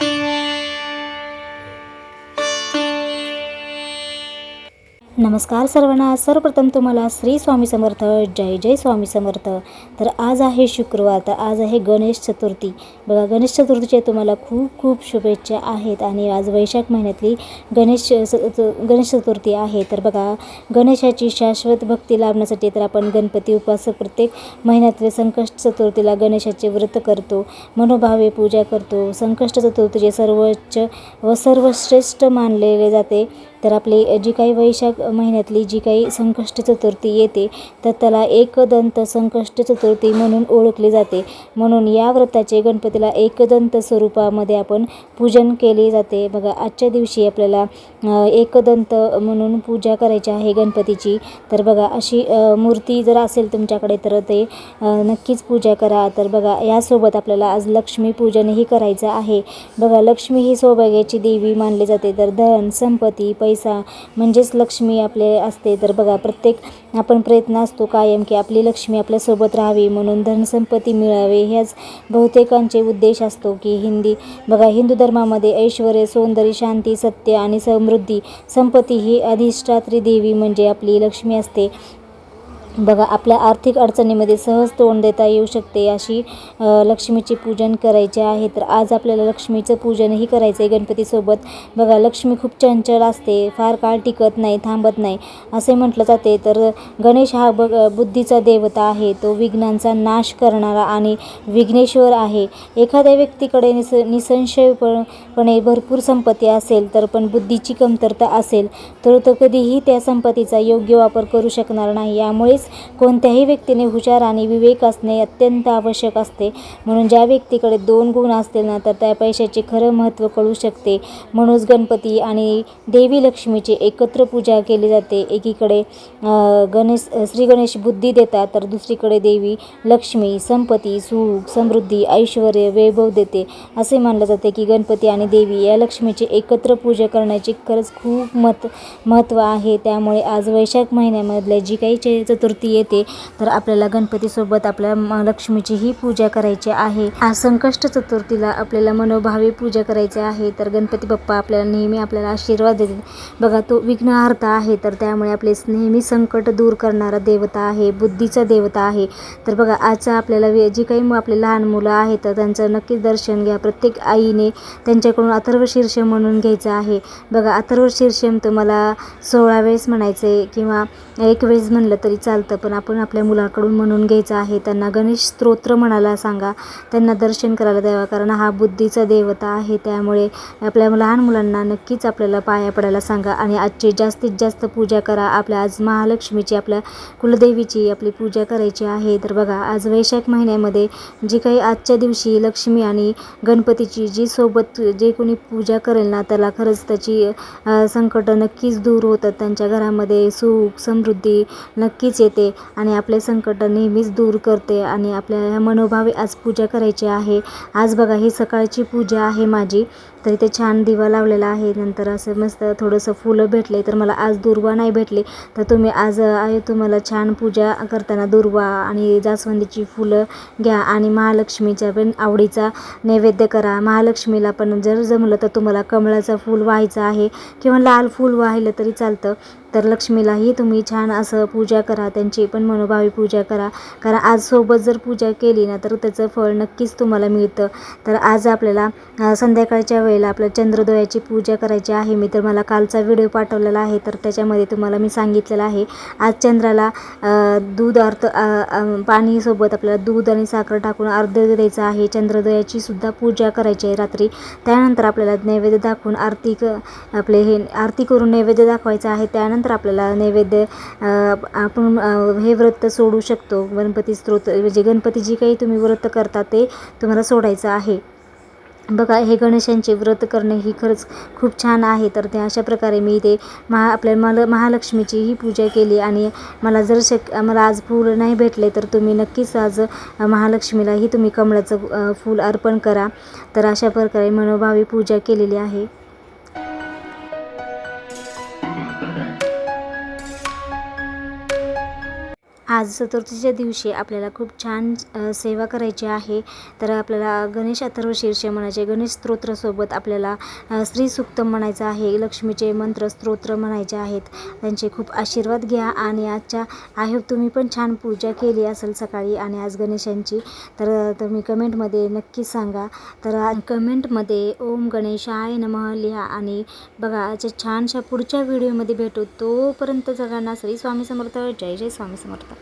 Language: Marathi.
Thank you. नमस्कार सर्वांना. सर्वप्रथम तुम्हाला श्री स्वामी समर्थ जय जय स्वामी समर्थ. तर आज आहे शुक्रवार तर आज आहे गणेश चतुर्थी. बघा गणेश चतुर्थीचे तुम्हाला खूप खूप शुभेच्छा आहेत आणि आज वैशाख महिन्यातली गणेश च- गणेश चतुर्थी आहे. तर बघा गणेशाची शाश्वत भक्ती लाभण्यासाठी तर आपण गणपती उपासक प्रत्येक महिन्यातले संकष्ट चतुर्थीला गणेशाचे व्रत करतो मनोभावे पूजा करतो. संकष्ट चतुर्थीचे सर्वोच्च व सर्वश्रेष्ठ मानलेले जाते. तर आपली जी काही वैशाख महिन्यातली जी काही संकष्ट चतुर्थी येते तर त्याला एकदंत संकष्ट चतुर्थी म्हणून ओळखली जाते. म्हणून या व्रताचे गणपतीला एकदंत स्वरूपामध्ये आपण पूजन केले जाते. बघा आजच्या दिवशी आपल्याला एकदंत म्हणून पूजा करायची आहे गणपतीची. तर बघा अशी मूर्ती जर असेल तुमच्याकडे तर ते नक्कीच पूजा करा. तर बघा यासोबत आपल्याला आज लक्ष्मी पूजनही करायचं आहे. बघा लक्ष्मी ही सौभाग्याची देवी मानली जाते. तर धन संपत्ती पैसा म्हणजेच लक्ष्मी आपले असते. तर बघा प्रत्येक आपण प्रयत्न असतो कायम की आपली लक्ष्मी आपल्यासोबत राहावी. म्हणून धनसंपत्ती मिळावे. ह्याच बहुतेकांचे उद्देश असतो की हिंदी बघा हिंदू धर्मामध्ये ऐश्वर सौंदर्य शांती सत्य आणि समृद्धी संपत्ती ही अधिष्ठात्री देवी म्हणजे आपली लक्ष्मी असते. बघा आपल्या आर्थिक अडचणीमध्ये सहज तोंड देता येऊ शकते अशी लक्ष्मीचे पूजन करायचे आहे. तर आज आपल्याला लक्ष्मीचं पूजनही करायचं आहे गणपतीसोबत. बघा लक्ष्मी खूप चंचल असते फार काळ टिकत नाही थांबत नाही असे म्हटलं जाते. तर गणेश हा बघ बुद्धीचा देवता आहे. तो विघ्नांचा नाश करणारा आणि विघ्नेश्वर आहे. एखाद्या व्यक्तीकडे निस निसंशयपणे भरपूर संपत्ती असेल तर पण बुद्धीची कमतरता असेल तर तो कधीही त्या संपत्तीचा योग्य वापर करू शकणार नाही. यामुळेच कोणत्याही व्यक्तीने हुशार आणि विवेक असणे अत्यंत आवश्यक असते. म्हणून ज्या व्यक्तीकडे दोन गुण असतील ना तर त्या पैशाचे खरं महत्त्व कळू शकते. म्हणूनच गणपती आणि देवी लक्ष्मीची एकत्र पूजा केली जाते. एकीकडे गणेश श्री गणेश बुद्धी देतात तर दुसरीकडे देवी लक्ष्मी संपत्ती सुख समृद्धी ऐश्वर वैभव देते. असे मानलं जाते की गणपती आणि देवी या लक्ष्मीची एकत्र पूजा करण्याची खरंच खूप मत महत्त्व आहे. त्यामुळे आज वैशाख महिन्यामधल्या जी काही चतुर्थ चतुर्थी येते तर आपल्याला गणपतीसोबत आपल्या लक्ष्मीचीही पूजा करायची आहे. आज संकष्ट चतुर्थीला आपल्याला मनोभावे पूजा करायची आहे तर गणपती बाप्पा आपल्याला नेहमी आपल्याला आशीर्वाद देते बघा तो विघ्नहर्ता आहे तर त्यामुळे आपले नेहमी संकट दूर करणारा देवता आहे बुद्धीचा देवता आहे. तर बघा आजचा आपल्याला वे- जी काही आपले लहान मुलं आहेत तर त्यांचं नक्कीच दर्शन घ्या. प्रत्येक आईने त्यांच्याकडून अथर्व शीर्ष म्हणून घ्यायचं आहे. बघा अथर्व शीर्षम तुम्हाला सोळा वेळेस म्हणायचं आहे किंवा एक वेळेस म्हणलं तरी चालतं पण आपण आपल्या मुलाकडून म्हणून घ्यायचं आहे. त्यांना गणेश स्तोत्र म्हणायला सांगा. त्यांना दर्शन करायला द्यावा कारण हा बुद्धीचा देवता आहे. त्यामुळे आपल्या लहान मुलांना नक्कीच आपल्याला पाया पडायला सांगा आणि आजची जास्तीत जास्त पूजा करा. आपल्या आज महालक्ष्मीची आपल्या कुलदेवीची आपली पूजा करायची आहे. तर बघा आज वैशाख महिन्यामध्ये जी काही आजच्या दिवशी लक्ष्मी आणि गणपतीची जी सोबत जे कोणी पूजा करेल ना त्याला खरंच त्याची संकटं संकट नक्कीच दूर होतात. त्यांच्या घरामध्ये सुख समृद्धी नक्कीच येते आणि आपले संकट नेहमीच दूर करते आणि आपल्या ह्या मनोभावे आज पूजा करायची आहे. आज बघा ही सकाळची पूजा आहे माझी. तर इथे छान दिवा लावलेला आहे. नंतर असं मस्त थोडंसं फुलं भेटले तर मला आज दुर्वा नाही भेटले. तर तुम्ही आज आहे तुम्हाला छान पूजा करताना दुर्वा आणि जास्वंदीची फुलं घ्या आणि महालक्ष्मीच्या पण आवडीचा नैवेद्य करा. महालक्ष्मीला पण जर जमलं तर तुम्हाला कमळाचं फूल व्हायचं आहे. किंवा लाल फूल वाहिलं तरी चालतं. तर लक्ष्मीलाही तुम्ही छान असं पूजा करा त्यांची पण मनोभावी पूजा करा. कारण आज सोबत जर पूजा केली ना तर त्याचं फळ नक्कीच तुम्हाला मिळतं. तर आज आपल्याला संध्याकाळच्या वेळेला आपल्या चंद्रोदयाची पूजा करायची आहे. मी तर मला कालचा व्हिडिओ पाठवलेला आहे तर त्याच्यामध्ये तुम्हाला मी सांगितलेलं आहे. आज चंद्राला दूध अर्थ पाणीसोबत आपल्याला दूध आणि साखर टाकून अर्ध द्यायचं आहे. चंद्रोदयाची सुद्धा पूजा करायची आहे रात्री. त्यानंतर आपल्याला नैवेद्य दाखवून आरती क आपले हे आरती करून नैवेद्य दाखवायचं आहे. त्यानंतर आपल्याला नैवेद्य आपण हे व्रत सोडू शकतो. गणपती स्त्रोत म्हणजे गणपती जी काही तुम्ही व्रत करता ते तुम्हाला सोडायचं आहे. बघा हे गणेशांचे व्रत करणे ही खरंच खूप छान आहे. तर ते अशा प्रकारे मी ते महा आपल्या मला महालक्ष्मीची ही पूजा केली आणि मला जर शक मला आज फूल नाही भेटले तर तुम्ही नक्कीच आज महालक्ष्मीलाही तुम्ही कमळाचं फूल अर्पण करा. तर अशा प्रकारे मनोभावी पूजा केलेली आहे. आज चतुर्थीच्या दिवशी आपल्याला खूप छान सेवा करायची आहे. तर आपल्याला गणेश अथर्व शीर्ष म्हणायचे गणेश स्तोत्रासोबत आपल्याला स्त्री श्री सुक्त म्हणायचं आहे लक्ष्मीचे मंत्र स्तोत्र म्हणायचे आहेत. त्यांचे खूप आशीर्वाद घ्या आणि आजच्या आय होप तुम्ही पण छान पूजा केली असेल सकाळी आणि आज गणेशांची तर तुम्ही कमेंटमध्ये नक्की सांगा. तर कमेंटमध्ये ओम गणेशाय नमः लिहा आणि बघा आजच्या छानशा पुढच्या व्हिडिओमध्ये भेटू. तोपर्यंत सगळ्यांना श्री स्वामी समर्थ. जय जय स्वामी समर्थ.